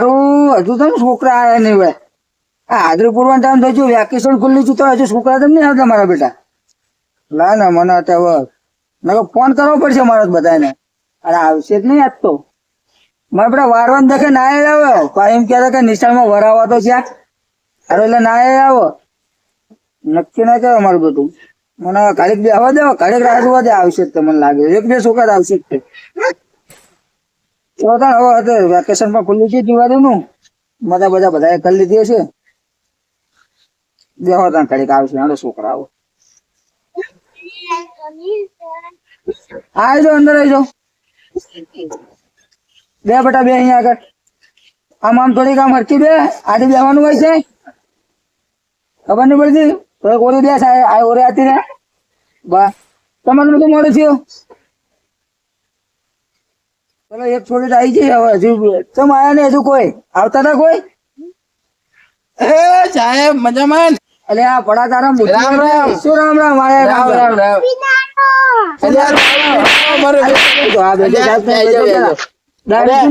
હજુ તો છોકરા આયા નહીં વેકેશન ખુલ્લી છું તો હજુ છોકરા તો નહીં આવતા મારા બેટા. ના ના, મને અત્યારે ફોન કરવો પડશે મારા બધાને. અરે આવશે જ નહીં આજ તો. મારા બેટા વારવાન દેખે ના આવ્યો એમ કહેતા કે નિશાળમાં વરાવા તો છે. અરે એટલે ના આવો નક્કી ના કહેવાય મારું બધું. મને ઘડીક બે આવવા દેવા. ઘડીક રાહ જોવા દે. આવશે તમને મને લાગે. એક બે છોકરા આવશે જ હવે વેકેશનમાં ખુલ્લી છે દિવાળીનું. બધા બધા બધાએ કરી લીધી હશે. બે ત્યાં ઘડીક આવશે, હાલો છોકરા આવો. આવી અંદર આવજો બે બેટા બે અહીંયા આગળ. આમ આમ થોડીક આમ હરકી બે આજે બેવાનું હોય છે. ખબર નહીં પડતી? તો ઓરી બે આ ઓરે હતી ને બા, તમારું બધું મોડું થયું? ચલો એક છોડી આવી જઈએ હવે હજુ ચમ આયા ને હજુ કોઈ? આવતા હતા કોઈ? એ સાહેબ મજામાં અલે આ પડા તારા રામ રામ. શું રામ રામ? આયા રામ રામ રામ. મારો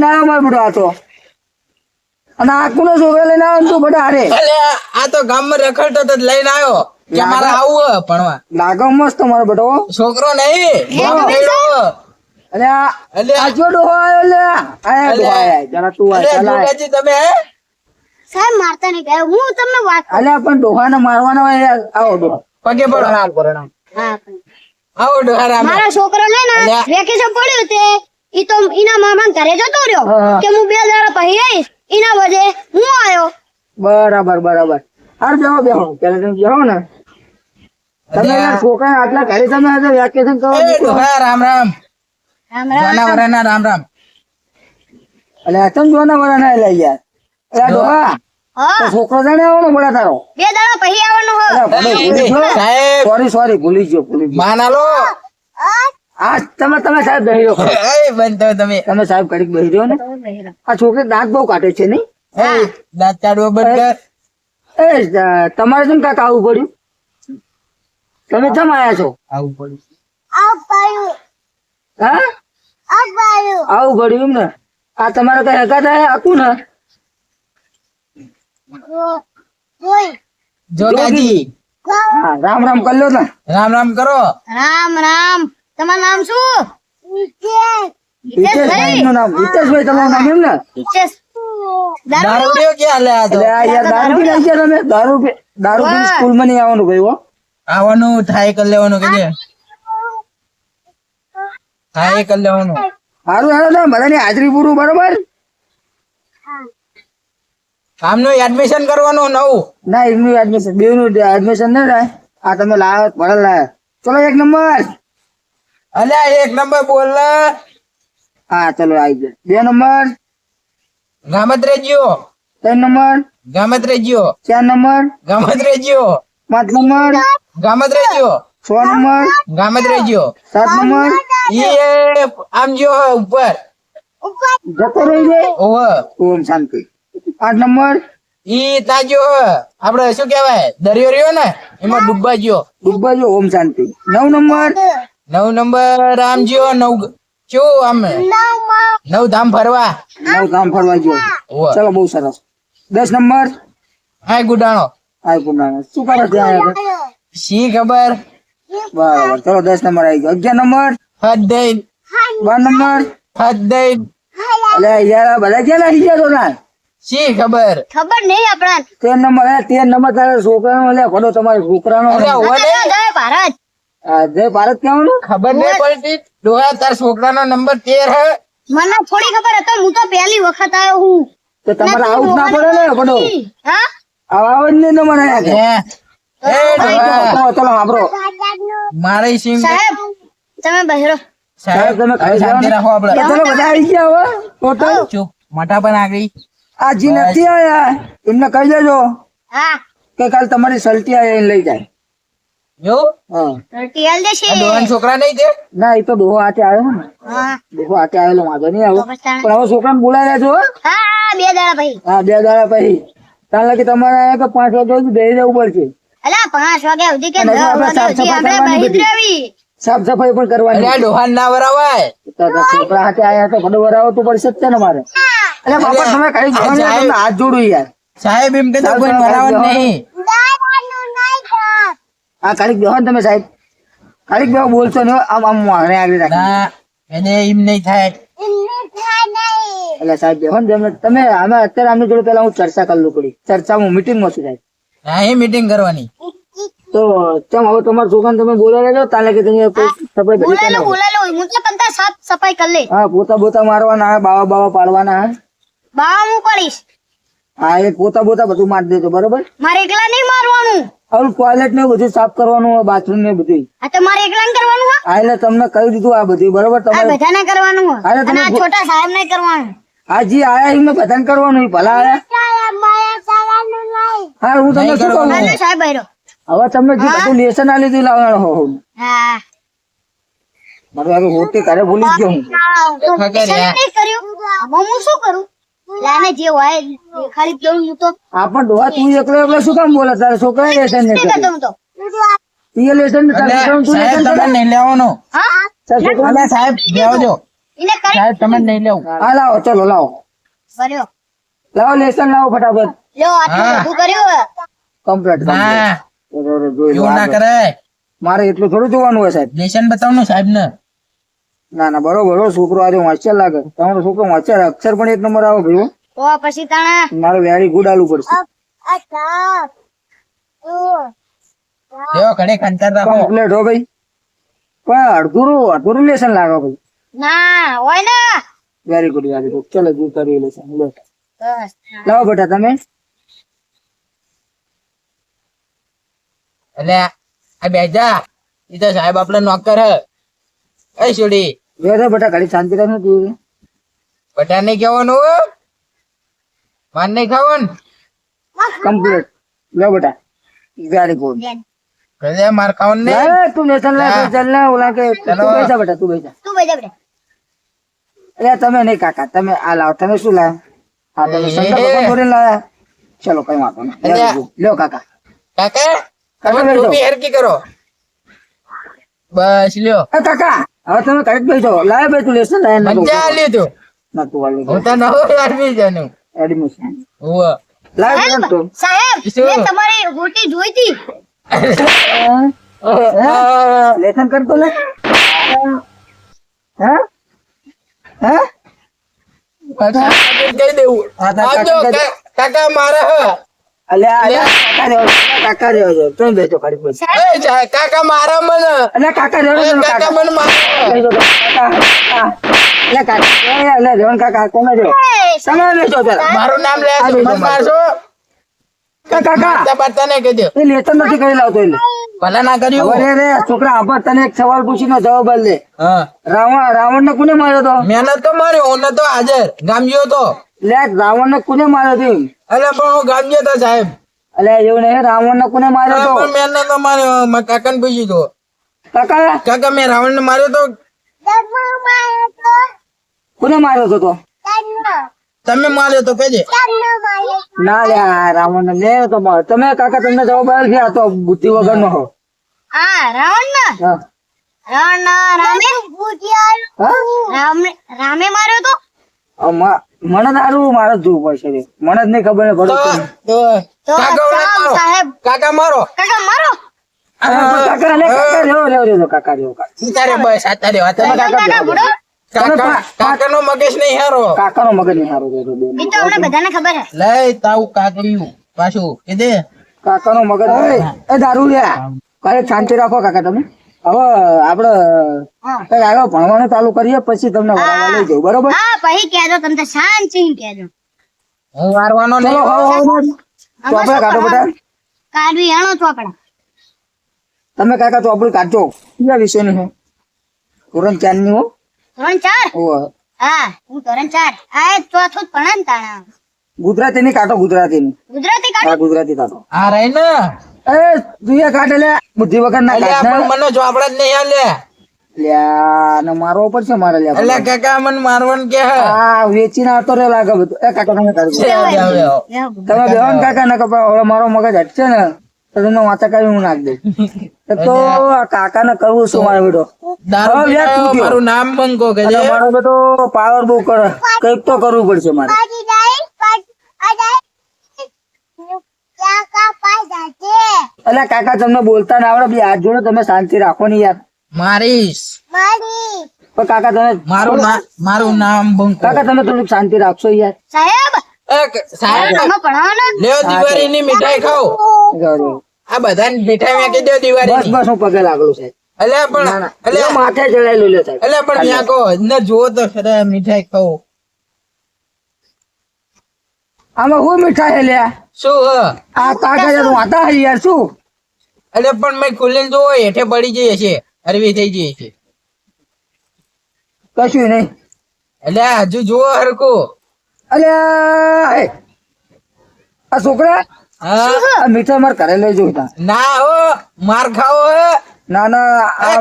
ને મારો બેટો અને આખું કોનો છોકરો લઈને આવ્યો તું બધા હારે. આ તો ગામમાં રખડતો તો લઈને આવ્યો. કે મારે આવું ભણવા. લાગો મસ્ત મારો બેટો. છોકરો નહીં. અલે લે. આયા. જરા તું ચાલ તમે સાહેબ મારતા નહીં ગયા. હું તમને વાત અલે પણ ડોહાને મારવાનો આવો ડોહો પગે પડો. હા આવો ડોહારામ. મારો છોકરો ને ને વેકેશન પડ્યું તે ઈ તો ઈના મામા ઘરે જતો રહ્યો કે હું બે દાડા પછી આવીશ ઈના વજે હું આવ્યો. બરાબર બરાબર. હાર બેહો બેહો. પેલા તમે બેહો ને. તમે યાર છોકરા આટલા ઘરે તમે વેકેશન કરો રામ રામ. જનાવરાના રામ. રામ અલે આ તમે જોવાના વાળા ના લઈ યાર? અલે ડોહા. છોકરો જાણે આવવાનો બડા તારો? બે દાડા પછી આવવાનું હો. અલે ભલે ભૂલી ગયો. સાહેબ. સોરી સોરી ભૂલી ગયો ભૂલી ગયો. માનાલો આ તમે તમે સાહેબ બેહી રહ્યો એ બંધ તમે તમે. સાહેબ ઘડીક બેહી રહ્યો ને. આ છોકરી દાંત બહુ કાઢે છે નહીં? એ દાંત બંધ કર. એ તમારે શું કાકા આવું પડ્યું. તમે કેમ આયા છો? આવું પડ્યું આવ હા? આવું ભર્યું એમ ને આ તમારે કઈ હકા થાય? આખું ને? જોગાજી રામ રામ કરી લો રામ રામ કરો. રામ રામ. તમારું નામ શું? હિતેશભાઈ નું નામ. હિતેશભાઈ તમારું નામ એમ ને. દારૂ દારૂ પીવો ક્યાં આ તો? યાર દારૂ પી નાખી તમે. દારૂ દારૂ પી સ્કૂલમાં નહીં આવવાનું ભાઈ આવવાનું થાય કરી લેવાનું કે છે એ કરી લેવાનું. સારું હાલો ને બધાની હાજરી પૂરું બરોબર? આમનું એડમિશન કરવાનું નવું. ના એમનું એડમિશન બે નું એડમિશન ના થાય. આ તમે લાવો ભલે લાવો. ચલો એક નંબર. અલ્યા એક નંબર બોલ હા ચલો આવી જાય બે નંબર. ગામત રેજ્યો. ત્રણ નંબર. ગામત રેજ્યો. ચાર નંબર. ગામત રેજ્યો. પાંચ નંબર. ગામત રેજ્યો. છ નંબર. ગામત રેજ્યો. સાત નંબર. ઈ આમ જો ઉપર. જતો રહી જાય ઓહ. ઓમ શાંતિ. આઠ નંબર. ઈ તાજો આપડે શું કેવાય દરિયો રહ્યો ને એમાં ડૂબવા ગયો ડૂબા જો ઓમ શાંતિ. નવ નંબર. નવ નંબર આમ જ્યો નવ જો આમ. નવ ધામ ફરવા. નવ ધામ ફરવા ગયો ચલો બહુ સરસ. દસ નંબર. હાય ગુડાણો. હાય ગુડાણો. શું કરે છે શી ખબર? બરાબર. ચલો દસ નંબર આવી ગયો. અગિયાર નંબર. હદ દઈ બાર નંબર હદ દઈ અલે યાર આ બધા ક્યાં લાગી ગયા તો ના શી ખબર? ખબર નહીં આપણા. તેર નંબર તેર નંબર તારા છોકરાનો લે ભલો તમારા છોકરાનો. ઓને જય ભારત. જય ભારત કેવાનું ખબર નહીં પડતી. ડોહા તાર છોકરાનો નંબર તેર હે. મને થોડી ખબર હતો હું તો પહેલી વખત આવ્યો હું. તો તમારે આવું જ ના પડે ને ભલો હા? આવા જ નહીં તમારે એ ચલો ચલો સાંભળો મારે સિંગ સાહેબ તમે બહેરો. સાહેબ, તમે ખાઈ શાંતિ રાખો આપડે તો બધા આવી ગયા હવે ટોટલ ચૂપ મોટા પણ આગળ આ નથી આયા. એમને કહી દેજો હા. કે કાલ તમારી સલટી આયા લઈ જાય. જો? હા. ટીએલ દેશે. આ છોકરા નહીં તે ના એ તો ડોહો હાથે આવ્યો ને. હા. ડોહો હાથે આવેલો વાંધો નહીં આવ્યો પણ હવે છોકરાને બોલાવી લેજો હો. બે દાડા પછી. હા બે દાડા પછી. તાર લાગે તમારે આયા કે પાંચ વાગે સુધી બેસી જવું પડશે? અલા પાંચ વાગ્યા સુધી કે દસ વાગ્યા આપણે. સાફ સફાઈ પણ કરવાની. અલ્યા ડોહાન ના વરાવાય. તો તો છોકરા હાથે આયા તો બધું વરાવો તો પડશે જ છે ને મારે. અરે બાપા તમે કઈ તમને. હાથ જોડું યાર. સાહેબ એમ કે તો કોઈ સાહેબ, નહીં. આ કાળીક બેહો તમે સાહેબ. કાળીક બેહો બોલશો ને આમ આમ મારે આગળ રાખી ના એને એમ નહીં થાય. એટલે સાહેબ બેહો ને તમે. અમે અત્યારે આમની જોડે પેલા હું ચર્ચા કરી લઉં પડી ચર્ચામાં મીટિંગમાં શું સાહેબ. હા એ મીટિંગ કરવાની. તો ચમ હવે તમાર છોકરાને તમે બોલાવી લેજો તાલે કે તમે સફાઈ ભરી બોલેલો. હું તો પંતા સાફ સફાઈ કરી લે હા પોતા બોતા મારવાના હા બાવા બાવા પાડવાના હા. બા હું કરીશ? હા એ પોતા બોતા બધું મારી દેજો બરોબર? મારે એકલા નહીં મારવાનું. હવે ટોયલેટ ને બધું સાફ કરવાનું હોય બાથરૂમ ને બધું આ તો મારે એકલા કરવાનું હોય હા એટલે તમને કહી દીધું આ બધું બરોબર? તમારે બધાને કરવાનું હોય તમે અને આ છોટા સાહેબ ને કરવાનું. હાજી આયા એમને બધાને કરવાનું ભલા આયા. હા હું તમને શું કહું? સાહેબ આયરો. હવે તમને જે બધું લેસન આ લીધું લાવવાનું હો હો. હા. મારે આગળ હોતે ઘરે ભૂલી ગયો હું. હું શું કરું? લાને જે હોય ખાલી કેવું હું તો. આ પણ ડોહા તું એકલો એકલો શું કામ બોલે? તારે છોકરા લેસન ને હું તો ઈ લેસન ને તારે એટલે તું સાહેબ લેસન તમે? નહીં લેવાનો. હા? તારા સાહેબ કરી સાહેબ તમે નહીં લેવું. હા લાવો ચલો લાવો. લાવો લેસન લાવો ફટાફટ. લ્યો આટલું બધું કર્યું કમ્પ્લીટ લો એવું ના કરાય. મારે એટલું થોડું જોવાનું હોય સાહેબ. લેશન બતાવનું સાહેબ ને ના ના બરોબર છોકરો આજે વાંચ્યા લાગે. તમારો છોકરો વાંચ્યા અક્ષર પણ એક નંબર આવો ભાઈ તો પછી તાણા? મારે વેરી ગુડ આલવું પડશે. લેવો ઘડે ખંતર રાખો. કમ્પ્લીટ હો ભાઈ? પણ અડધુરું અડધુરું લેસન લાગે ભાઈ. ના હોય ને. વેરી ગુડ વેરી ગુડ ચલો જી કરી લેસન લો લાવો બેટા તમે. એટલે આ બેજા એ તો સાહેબ આપડે નોકર હે. એ છોડી. વેરે બટા ખાલી શાંતિ રાખ તું. બટા નહીં કહેવાનું હો. માર નહીં ખાવાનું? કમ્પ્લીટ. લો બટા. વેરી ગુડ કદે માર ખાવાનું નહીં? તું નેશન લે. ચાલ ને ઓલા કે તું બેજા બટા તું બેજા તું બેજા બટા. અરે તમે નહીં કાકા તમે આ લાવો તમે શું લાયા? હા તમે સંતા ભગવાન જોડે લાયા? ચલો કઈ વાંધો નહીં. લ્યો કાકા. કાકા. ટોપી હરકી કરો. બસ લ્યો. એ કાકા હવે તમે કરેક્ટ બેસો લાયા બે તું લેસન લાયા નતો મજા આલ્યું તું ના તું વાળી હું તો નવો આદમી જાનું એડમિશન હુઆ. લાયા બેટા તું. સાહેબ મેં તમારી રોટી જોઈ લેસન કરતો લે હા? હા? કહી દેવું. હા, તા આ જો કાકા મારા કાકા દો. તમે બેસો ખાલી કાકા મારા મને. અલ્યા કાકા રેવા કાકા. કાકા મને મારા. કાકા હા. અલ્યા કાકા એ, અલ્યા રેવણ કાકા કોને જો? તમે બેસો મારું નામ લે મને મારશો કાકા? બારતા નહીં કહેજો. એ નથી કરી લાવતો એટલે ભલા ના કર્યું. હવે રે છોકરા આભાર તને એક સવાલ પૂછીને જવાબ દે. રાવણ રાવણ ને કોને માર્યો તો? મહેનત તો માર્યો હું તો હાજર. ગામ ગયો તો. લે રાવણ ને કોને માર્યો તો એટલે પણ હું ગામ તો સાહેબ. અલ્યા એવું નહીં રાવણ ને કોને માર્યો તો? પણ મહેનત તો માર્યો મારા કાકાને પૂછ્યું તો. કાકા? કાકા મેં રાવણ ને માર્યો તો? કોને માર્યો તો તો? તમે માર્યો તો કહેજે ના લે રાવણ ને તો માર. તમે કાકા તમને જવાબ આવ્યો છે આ તો બુદ્ધિ વગર નો હો. હા રાવણ ના રાવણ ના રામે? હા? રામ રામે માર્યો તો? આ મ- મને તારું મારે જોવું પડશે. મને જ નહીં ખબર ને સાહેબ કાકા મારો. કાકા મારો? કાકા લે કાકા રેવો રેવો રેવો કાકા રેવો કાકા. બસ કાકા બુડો નો મગજ નહીં હારો. કાકાનો મગજ નહીં સારું રહેતો બેન. એ તો અમને બધાને ખબર હે. લઈ તાવું કાકડ્યું. પાછું કે દે. કાકાનો મગજ એ, દારૂ લ્યા. કાલે શાંતિ રાખો કાકા તમે. હવે આપડે હા. કઈ આવ્યો ભણવાનું ચાલુ કરીએ પછી તમને વરાવા લઈ જવું બરોબર? હા પછી કહેજો તમને શાંતિ કહેજો. હું વારવાનો નહીં. ચોપડા. કાઢો બધા. કાઢવી આણો ચોપડા. તમે કાકા ચોપડી કાઢજો. કયા વિષયની છે ધોરણ ચારની હો? ધોરણ ચાર? હા હું ધોરણ ચાર. આ ચોથું જ ભણે ને તાણા. ગુજરાતી ની કાઢો ગુજરાતી ની ગુજરાતી કાઢો? ગુજરાતી કાઢો. હા રહી ને એ જોઈએ લે. બુદ્ધિ વગર ના મને જો આપડે જ નહીં લે લ્યા મારવો પડશે મારે લ્યા કાકા મને મારવન કે હા? વેચી તો રે લાગે એ કાકા તમે કાકા ને કપા મારો મગજ હટશે ને. તો તમને વાંચા કરી હું નાખ દઈશ. તો કાકા ને કરવું શું મારે બેટો. મારું નામ પણ કહો મારો બેટો પાવર બહુ કરે. કંઈક તો કરવું પડશે મારે. કાકા પાસે અલ્યા કાકા તમને બોલતા ના આવડે. બે હાથ જોડો તમે શાંતિ રાખો ને યાર. મારીશ. પણ કાકા તમે મારું મારું નામ બંકો. કાકા તમે થોડુંક શાંતિ રાખશો યાર. સાહેબ! સાહેબ! તમે ભણાવો લ્યો દિવાળીની મીઠાઈ ખાઓ. બરોબર. આ બધાને મીઠાઈ મેકી દો બસ બસ હું પગે લાગલું સાહેબ. અલ્યા પણ ના ના. અલ્યા માથે ચડાયેલું લ્યો સાહેબ. અલ્યા પણ ત્યાં કહો અંદર જુઓ તો ખરા મીઠાઈ ખાઓ. આમાં હું મીઠાઈ છે લ્યા? શું આ કાગળ વાતા હે યાર શું? અરે પણ મેં ખુલીને જોવો હેઠે પડી જઈએ છે અરવી થઈ જઈએ છે. કશું નહીં. એટલે હજુ જુઓ હરકો અરે આ છોકરા? હા? આ મીઠા માર ઘરે લઈ જવું ના હો માર ખાવો હે. ના ના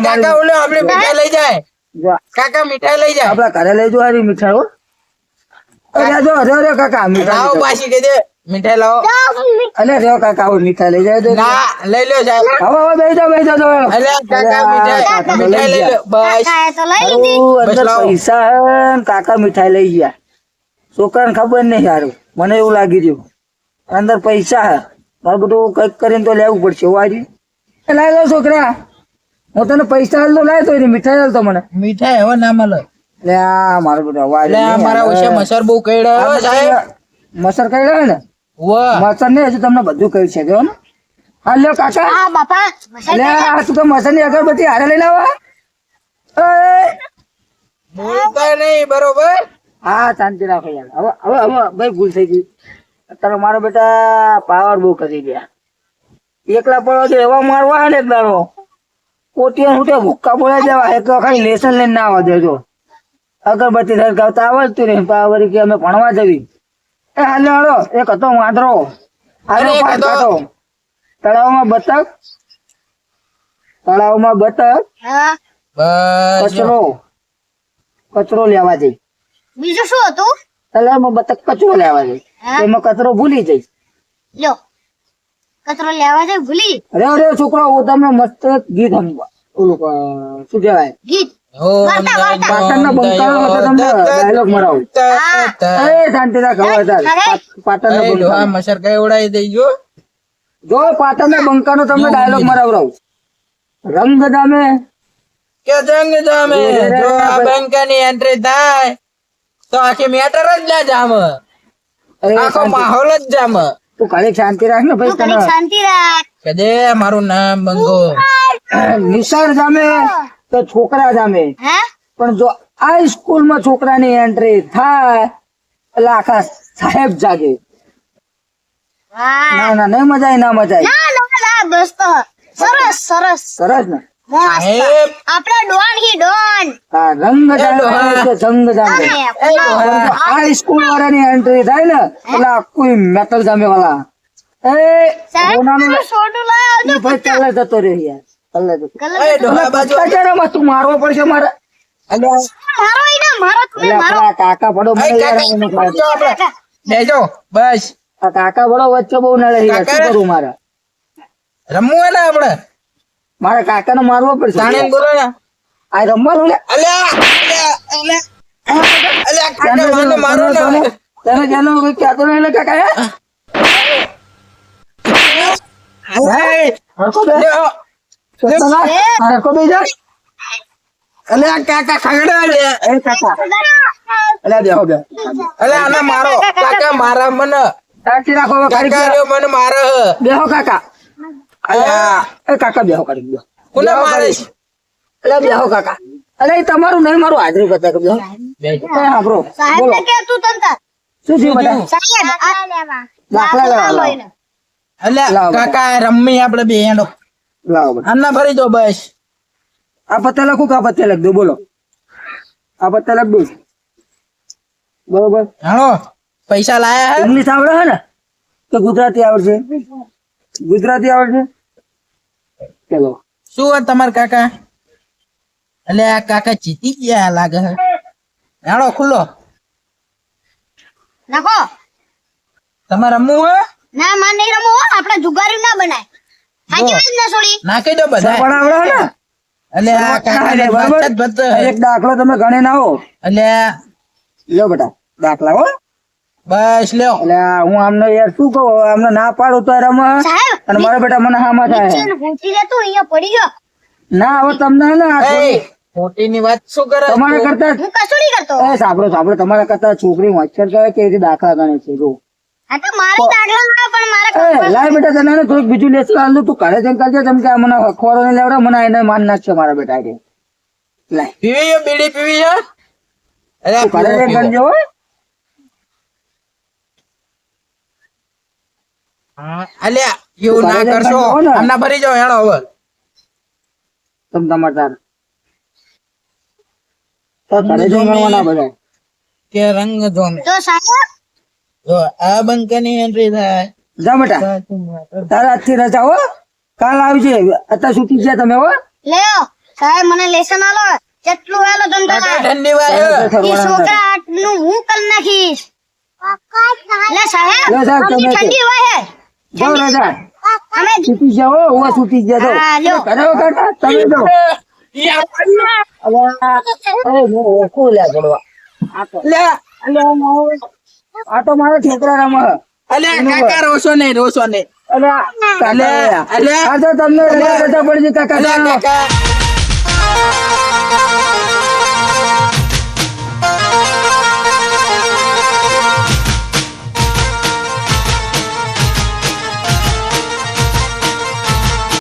કાકા ઓલે આપણે મીઠાઈ લઈ જાય. જો, કાકા મીઠાઈ લઈ જાય. આપડા ઘરે લઈ જવા મીઠાઈ હો. અરે જો કાકા મીઠાઈ લાવો પાછી કહી દે. મીઠાઈ લાવો. અલે રહ્યો કાકા આવો મીઠાઈ લઈ જાય ના લઈ લો સાહેબ. હવે હવે બેસી જાઓ બેસી જાઓ અલ્યા કાકા મીઠાઈ. મીઠાઈ લઈ લો બસ. કાકાએ તો લઈ લીધી. હારું, બસ અંદર લાવો. પૈસા હે ને કાકા મીઠાઈ લઈ ગયા. છોકરાને ખબર નહીં સારું મને એવું લાગી રહ્યું. અંદર પૈસા હે. મારે બધું કંઈક કરીને તો લેવું પડશે આજે એ છોકરા. હું તને પૈસા હાલ તો લાય તો મીઠાઈ હાલતો મને. મીઠાઈ હવે ના મળે. લે આ મારો બધું અવાજ મારા ઓછે મસર બહુ કઈડા સાહેબ. મસર કઈ ને? વાહ મસર ને હજુ તમને બધું કહ્યું છે જો ને. હા લ્યો કાકા. હા બાપા લે આ તું તો મસરની અગરબત્તી હારે લઈને આવા બોલતા નહીં બરોબર? હા શાંતિ રાખો યાર. હવે હવે હવે ભાઈ ભૂલ થઈ ગઈ. અત્યારે મારો બેટા પાવર બહુ કરી ગયા. એકલા પડો તો એવા મારવા ને એક દાડો. કોટીઓ હું તે ભૂક્કા બોલાઈ જવા એક વખત લેસન લઈને ના આવવા દેજો. અગરબત્તી સળગાવતા આવડતું ને પાવર કે અમે ભણવા જવી. એ હાલો હાલો. એક હતો વાંદરો. હાલો અરે, એક પાછો હતો. હતો. તળાવમાં બતક. તળાવમાં બતક. હા. બસ જો. કચરો. કચરો લેવા જઈ. બીજું શું હતું? તળાવમાં બતક કચરો લેવા જઈ. એમાં કચરો ભૂલી જઈ. લ્યો કચરો લેવા જાય ભૂલી? અરે અરે છોકરો હું તમને મસ્ત ગીત હમ- ઓલું શું કહેવાય? ગીત? તમને? જો પાટણના બંકાનો તમને ડાયલોગ મરાવરાવું રંગ દામે કે જંગ જામે? જો આ બેંકની એન્ટ્રી થાય તો આખી મેટર જ ના જામ. આખો માહોલ જ જામ. તું ખાલી શાંતિ રાખ ને ભાઈ તું શાંતિ રાખ. કદે મારું નામ બંગો. નિશાળ જામે. તો છોકરા જામે. પણ જો આ સ્કૂલમાં છોકરાની એન્ટ્રી થાય એટલે આખા સાહેબ જાગે. ના ના નહીં મજા ના મજા આવી ના ના ના બસ તો સરસ સરસ. સરસ ને? ડોન હી ડોન. હા રંગ જામે જંગ જામે આ સ્કૂલ વાળાની એન્ટ્રી થાય ને એટલે આખું મેટલ જામે વાળા એ ભાઈ કલર જતો રહ્યો યાર. તું મારવો પડશે મારે. કાકા પડો એ મને યાર કાકા, આને કહે. જો આપણે. બેજો બસ. આ કાકા પડો વચ્ચે બહુ નડે શું કરું મારે? રમવું હે ને આપણે મારે કાકાને મારવો પડશે. બોલો ને. આ રમવાનું લે અલ્યા અલ્યા અલ્યા. અલ્યા કાકા મારો તને જેનો કોઈ કહેતો નહીં કાકા હે? કાકા ખગડા લે એ કાકા. અલ્યા બેહો બે. અલ્યા આને મારો. કાકા મારા મને. સાચી રાખો કાકા બેહો. મને મારે બેહો કાકા. અલ્યા એ કાકા બેહો કાઢી બેહો કોને મારે કાઢી. બેહો કાકા. અલ્યા તમારું નહીં મારું હાજરી કરતા કે બેહો. બેજો. એ સાહેબ ને કે તું તંતર શું થયું બધા? સાહેબ આ લેવા. દાખલા લેવા. કાકા રમી આપણે બે હેડો લાવો. આમના ભરી દો બસ. આ પત્તા લખું કા પત્તા લખ દો? બોલો. આ પત્તા લખ દઉં બરોબર. હાલો પૈસા લાયા હે? ઇંગ્લિશ આવડે હે ને? તો ગુજરાતી આવડશે. ગુજરાતી આવડશે? ચલો. શું વાત તમાર કાકા? એટલે આ કાકા જીતી ગયા લાગે હે. હાલો ખુલ્લો. નાખો તમારે રમવું હે? ના મને રમવું. આપણે જુગારી ના બનાય. વાત ના છોડી નાખી દો બધા. પણ આવડે ને? એટલે આ કાકા બરોબર. બચત એક દાખલો તમે ગણી ના એટલે લ્યો બેટા દાખલા હો. બસ લ્યો. એટલે હું આમને યાર શું કહું? આમને ના પાડું તો રમ અને મારા બેટા મને હામાં થાય. ભૂતી લેતો અહીંયા પડી ગયો. ના હવે તમને ને વાત શું કરે તમારા કરતા હું કશું નહીં કરતો. એ સાંભળો સાંભળો તમારા કરતા છોકરી હોશિયાર કહેવાય કે રીતે દાખલા ગણે છે જો. લાય બેટા તને થોડુંક બીજું લેસન આલ તું ઘરે જઈને કરજે જેમ કે મને અખબારો ને લેવડે મને એને માન નાખશે મારા બેટા કે લાય. પીવી છે બીડી પીવી છે? અરે ઘરે જઈને કરજે હો. અલ્યા એવું ના ઘરે જઈને કરશો. ને. આમના ભરી જાવ હેડો હવે. તમ તમાર તો ઘરે જઈને ગણવાના બધા. કે રંગ જોમે? તો સાહેબ જો આ બંકની એન્ટ્રી થાય. જા બેટા. તારા આજથી રજા હો. કાલ આવજે અત્યારે છૂટી ગયા તમે હો. લેઓ સાહેબ મને લેસન આલો. જેટલું ઠંડી વાય એ છોકરા હું કરી નાખીશ. લે સાહેબ લે સાહેબ, તમે ઠંડી વાય જાઓ રજા. અમે છૂટી જાઓ હો છૂટી ગયા તો. કરે કાકા તમે અરે. આ તો- લે આ તો મારો છોકરો રમે અલે કાકા રોશો નહીં રોશો નહીં. અલે અલે અલે. તમને બધા પડી કાકા કાકા.